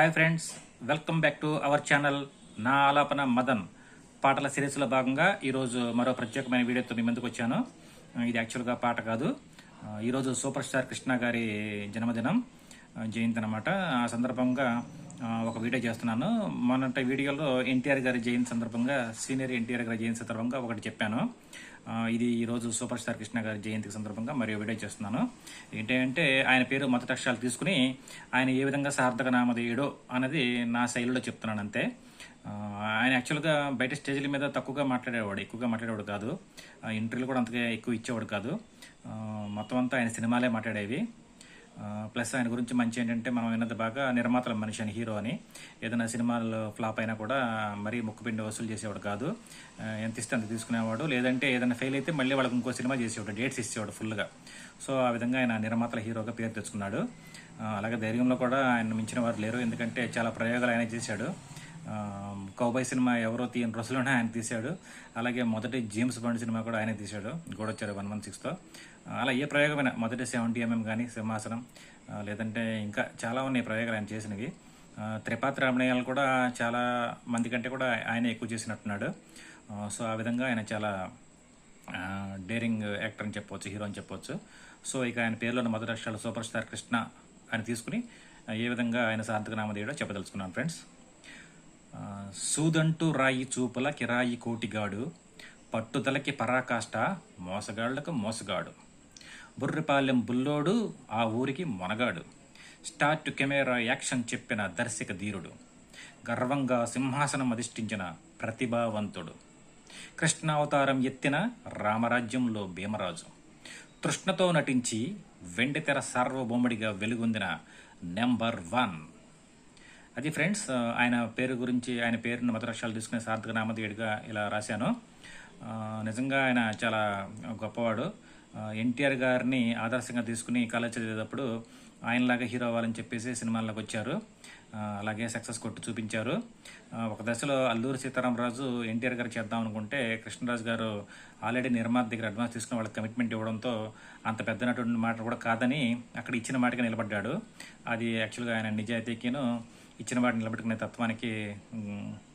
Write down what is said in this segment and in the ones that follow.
Hi friends welcome back to our channel నా ఆలాపన మదన్. పాటల సిరీస్లో భాగంగా ఈరోజు మరో ప్రత్యేకమైన వీడియోతో మీ ముందుకు వచ్చాను. ఇది యాక్చువల్గా పాట కాదు. ఈరోజు సూపర్ స్టార్ కృష్ణ గారి జన్మదినం జయంతి అనమాట ఆ సందర్భంగా ఒక వీడియో చేస్తున్నాను. మొన్నటి వీడియోలో ఎన్టీఆర్ గారి జయంతి సందర్భంగా సీనియర్ ఎన్టీఆర్ గారి జయంతి సందర్భంగా ఒకటి చెప్పాను. ఇది ఈరోజు సూపర్ స్టార్ కృష్ణ గారి జయంతికి సందర్భంగా మరియు వీడియో చేస్తున్నాను. ఏంటంటే ఆయన పేరు మొదటి అక్షరాలు తీసుకుని ఆయన ఏ విధంగా సార్థక నామధేయుడో అన్నది నా శైలిలో చెప్తున్నాను అంతే. ఆయన యాక్చువల్గా బయట స్టేజ్ల మీద తక్కువగా మాట్లాడేవాడు ఎక్కువగా మాట్లాడేవాడు కాదు. ఇంటర్వ్యూలు కూడా అంతగా ఎక్కువ ఇచ్చేవాడు కాదు. మొత్తం అంతా ఆయన సినిమాలే మాట్లాడేవి. ప్లస్ ఆయన గురించి మంచి ఏంటంటే మనం విన్నది బాగా నిర్మాతల మనిషి అని హీరో అని. ఏదైనా సినిమాలు ఫ్లాప్ అయినా కూడా మరీ ముక్కుపిండి వసూలు చేసేవాడు కాదు. ఎంత ఇస్తే అంత తీసుకునేవాడు. లేదంటే ఏదైనా ఫెయిల్ అయితే మళ్ళీ వాళ్ళకి ఇంకో సినిమా చేసేవాడు డేట్స్ ఇచ్చేవాడు ఫుల్గా సో ఆ విధంగా ఆయన నిర్మాతల హీరోగా పేరు తెచ్చుకున్నాడు. అలాగే ధైర్యంలో కూడా ఆయన మించిన వారు లేరు. ఎందుకంటే చాలా ప్రయోగాలు ఆయన చేశాడు. కౌబాయ్ సినిమా ఎవరో తీయని రోజుల్లోనే ఆయన తీశాడు. అలాగే మొదటి జేమ్స్ బాండ్ సినిమా కూడా ఆయన తీశాడు గోడొచ్చారు వన్ వన్ సిక్స్తో అలా ఏ ప్రయోగమైనా మొదటి సెవెంటీ ఎంఎం కానీ సింహాసనం లేదంటే ఇంకా చాలా ఉన్నాయి ప్రయోగాలు ఆయన చేసినవి. త్రిపాత్ర అభినయాలు కూడా చాలా మంది కంటే కూడా ఆయన ఎక్కువ చేసినట్టున్నాడు. సో ఆ విధంగా ఆయన చాలా డేరింగ్ యాక్టర్ అని చెప్పవచ్చు హీరో అని చెప్పొచ్చు. సో ఇక ఆయన పేరులోని మొదటి అక్షరాలు సూపర్ స్టార్ కృష్ణ అని తీసుకుని ఏ విధంగా ఆయన సార్థక నామధేయుడో చెప్పదలుచుకున్నాను ఫ్రెండ్స్. సూదంటూ రాయి చూపుల కిరాయి కోటిగాడు పట్టుదలకి పరాకాష్ట మోసగాళ్ళకు మోసగాడు. బుర్రిపాలెం బుల్లోడు ఆ ఊరికి మొనగాడు. స్టార్ట్ కెమెరా యాక్షన్ చెప్పిన దర్శక ధీరుడు. గర్వంగా సింహాసనం అధిష్ఠించిన ప్రతిభావంతుడు. కృష్ణావతారం ఎత్తిన రామరాజ్యంలో భీమరాజు. తృష్ణతో నటించి వెండితెర సార్వభౌముడిగా వెలుగొందిన నెంబర్ వన్. అది ఫ్రెండ్స్ ఆయన పేరు గురించి ఆయన పేరును మధురాక్షాలు తీసుకునే సార్థక నామధేయుడిగా ఇలా రాశాను. నిజంగా ఆయన చాలా గొప్పవాడు. ఎన్టీఆర్ గారిని ఆదర్శంగా తీసుకుని కాలేజ్ చదివేటప్పుడు ఆయనలాగా హీరో అవ్వాలని చెప్పేసి సినిమాల్లోకి వచ్చారు. అలాగే సక్సెస్ కొట్టి చూపించారు. ఒక దశలో అల్లూరి సీతారామరాజు ఎన్టీఆర్ గారు చేద్దాం అనుకుంటే కృష్ణరాజు గారు ఆల్రెడీ నిర్మాత దగ్గర అడ్వాన్స్ తీసుకుని వాళ్ళకి కమిట్మెంట్ ఇవ్వడంతో అంత పెద్ద నటుడి మాట కూడా కాదని అక్కడ ఇచ్చిన మాటగా నిలబడ్డాడు. అది యాక్చువల్గా ఆయన నిజాయితీకిను ఇచ్చిన వాటిని నిలబెట్టుకునే తత్వానికి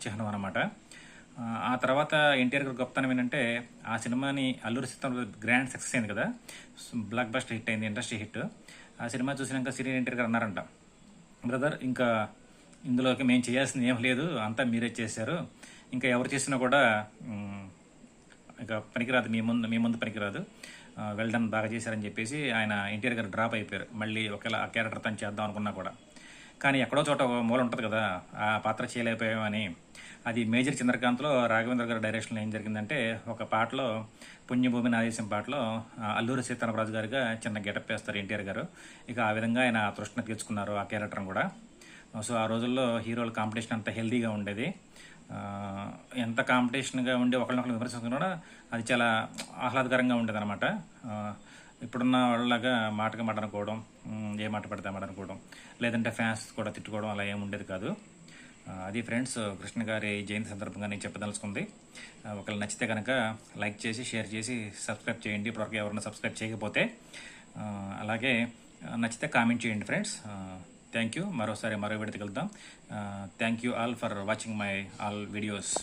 చిహ్నం అనమాట ఆ తర్వాత ఎన్టీఆర్ గారి గొప్పతనం ఏంటంటే ఆ సినిమాని అల్లూరి సీతారామరాజు గ్రాండ్ సక్సెస్ అయింది కదా. బ్లాక్ బస్టర్ హిట్ అయింది ఇండస్ట్రీ హిట్. ఆ సినిమా చూసినాక సీనియర్ ఎన్టీఆర్ గారు అన్నారంట బ్రదర్ ఇంకా ఇందులోకి మేము చేయాల్సింది ఏం లేదు అంతా మీరే చేశారు. ఇంకా ఎవరు చేసినా కూడా ఇంకా పనికిరాదు మీ ముందు మీ ముందు పనికిరాదు. వెల్డన్ బాగా చేశారని చెప్పేసి ఆయన ఎన్టీఆర్ గారు డ్రాప్ అయిపోయారు. మళ్ళీ ఒకవేళ ఆ క్యారెక్టర్ తను చేద్దాం అనుకున్నా కూడా. కానీ ఎక్కడో చోట ఒక మూల ఉంటుంది కదా ఆ పాత్ర చేయలేకపోయామని. అది మేజర్ చంద్రకాంత్లో రాఘవేంద్ర గారి డైరెక్షన్లో ఏం జరిగిందంటే ఒక పాటలో పుణ్యభూమి నాదేశం పాటలో అల్లూరి సీతారామరాజు గారిగా చిన్న గెటప్ వేస్తారు ఎన్టీఆర్ గారు. ఇక ఆ విధంగా ఆయన తృష్ణ తీర్చుకున్నారు ఆ క్యారెక్టర్ని కూడా. సో ఆ రోజుల్లో హీరోల కాంపిటీషన్ అంత హెల్దీగా ఉండేది. ఎంత కాంపిటీషన్గా ఉండి ఒకరినొకరు విమర్శించుకున్నా కూడా అది చాలా ఆహ్లాదకరంగా ఉండేది అనమాట ఇప్పుడున్న వాళ్ళలాగా మాటగా మాట అనుకోవడం ఏ మాట పెడతామని అనుకోవడం. లేదంటే ఫ్యాన్స్ కూడా తిట్టుకోవడం అలా ఏమి ఉండేది కాదు. అది ఫ్రెండ్స్ కృష్ణ గారి జయంతి సందర్భంగా నేను చెప్పదలుచుకుంది. ఒకవేళ నచ్చితే కనుక లైక్ చేసి షేర్ చేసి సబ్స్క్రైబ్ చేయండి. ఇప్పటివరకు ఎవరైనా సబ్స్క్రైబ్ చేయకపోతే అలాగే నచ్చితే కామెంట్ చేయండి ఫ్రెండ్స్ థ్యాంక్ యూ మరోసారి మరో విడతకి వెళ్దాం. Thank you all for watching my all videos